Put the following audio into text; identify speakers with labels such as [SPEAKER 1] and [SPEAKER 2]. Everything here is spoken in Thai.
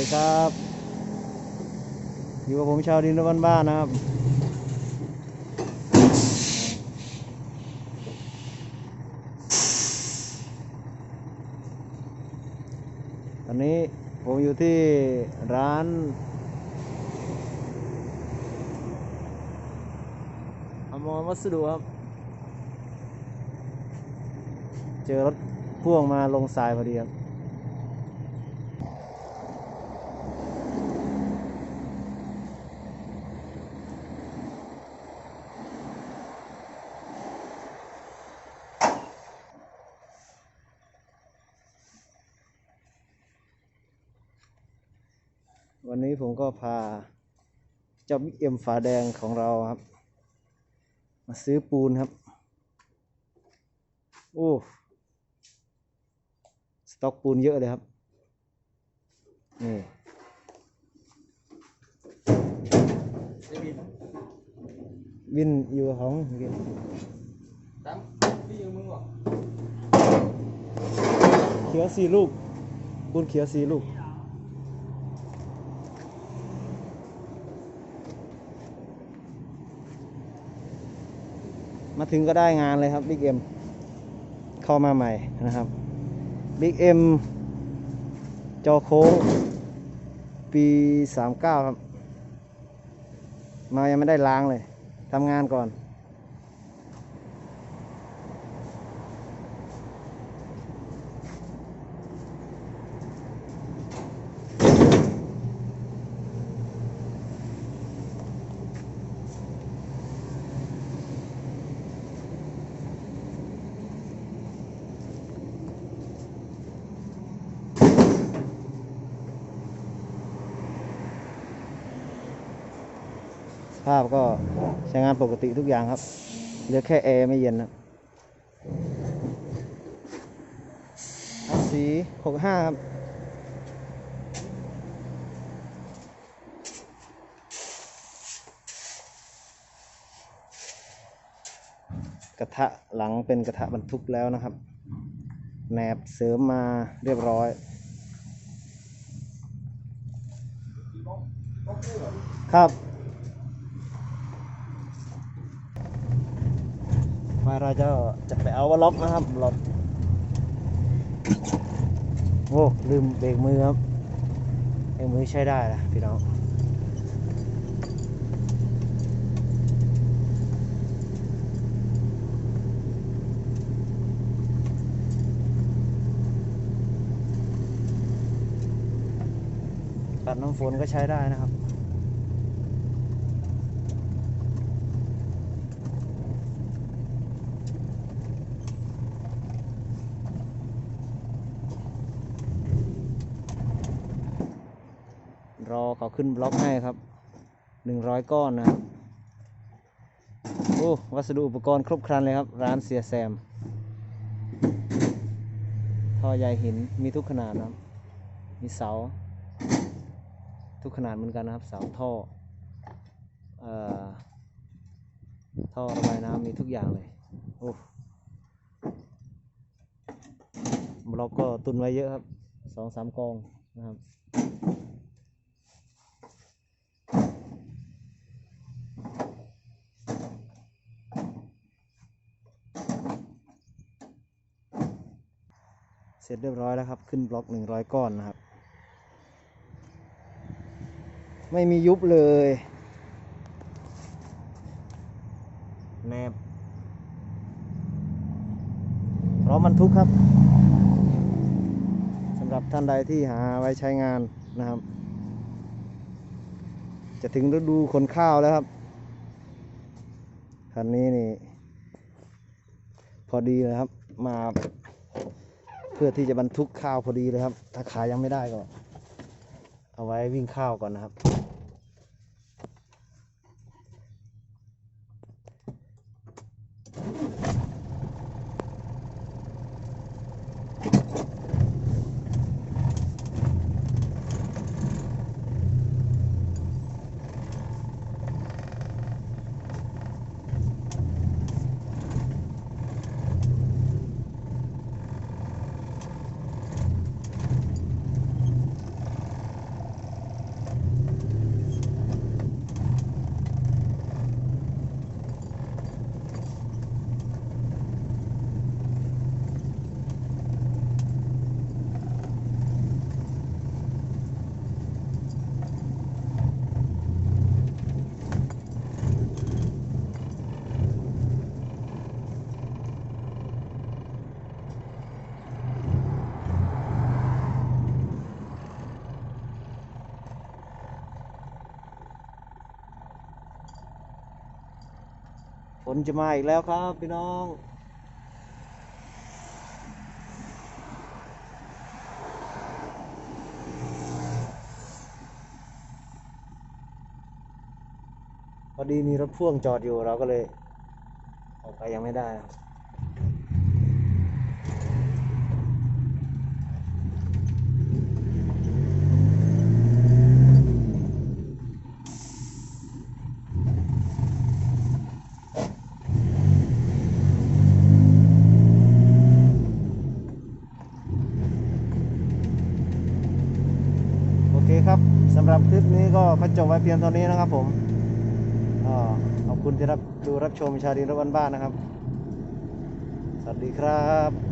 [SPEAKER 1] ดีครับ อยู่กับผมชาวดินรบ้านๆนะครับ ตอนนี้ผมอยู่ที่ร้าน อมรวัสดุครับ เจอรถพ่วงมาลงทรายพอดีครับ วันนี้ผมก็พาเจ้าบิ๊กเอ็มฝาแดงของเราครับ มาซื้อปูนครับ โอ้ สต็อกปูนเยอะเลยครับ นี่วินอยู่ของ
[SPEAKER 2] ตั้งพี่ยืมมึงบอ
[SPEAKER 1] เขียวสี่ลูกปูนเขียวสี่ลูก มาถึงก็ได้งานเลยครับบิ๊กเอ็มเข้ามาใหม่นะครับบิ๊กเอ็มจอโค้งปี 39 ครับ มายังไม่ได้ล้างเลยทำงานก่อน ส ภาพก็ใช้งานปกติทุกอย่างครับเหลือแค่แอร์ไม่เย็นนะเอาสีหกห้าครับกระทะหลังเป็นกระทะบรรทุกแล้วนะครับ แหนบเสริมมาเรียบร้อย ครับ มาเราจะจะไปเอาวล็อกนะครับล็อกโอ้ลืมเบรกมือครับเบรกมือใช้ได้นะพี่น้องตัดน้ำฝนก็ใช้ได้นะครับ รอเขาขึ้นบล็อกให้ครับหนึ่งร้อยก้อนนะโอ้วัสดุอุปกรณ์ครบครันเลยครับ ร้านเสียแซมท่อใยหินมีทุกขนาดนะครับ มีเสา ทุกขนาดเหมือนกันนะครับ เสาท่อเอ่อท่อระบายน้ำมีทุกอย่างเลยโอ้บล็อกก็ตุนไว้เยอะครับสองสามกองนะครับ ร็จเรียบร้อยแล้วครับ ขึ้นบล็อกหนึ่งร้อยก้อนนะครับ ไม่มียุบเลยแนบพร้อมบรรทุกครับสำหรับท่านใดที่หาไว้ใช้งานนะครับ จะถึงฤดูขนข้าวแล้วครับคันนี้นี่ พอดีเลยครับมาเพื่อที่จะบรรทุกข้าวพอดีเลยครับ ถ้าขายยังไม่ได้ก็ เอาไว้วิ่งข้าวก่อนนะครับ นจะมาอีกแล้วครับพี่น้องพอดีมีรถพ่วงจอดอยู่เราก็เลย ออกไปยังไม่ได้ ครับโอเครับสำหรับคลิปนี้ก็ขอจบไว้เพียงเท่านี้นะครับ ผมขอบคุณที่รับดูรับชมชาดีรถบ้านๆนะครับ สวัสดีครับ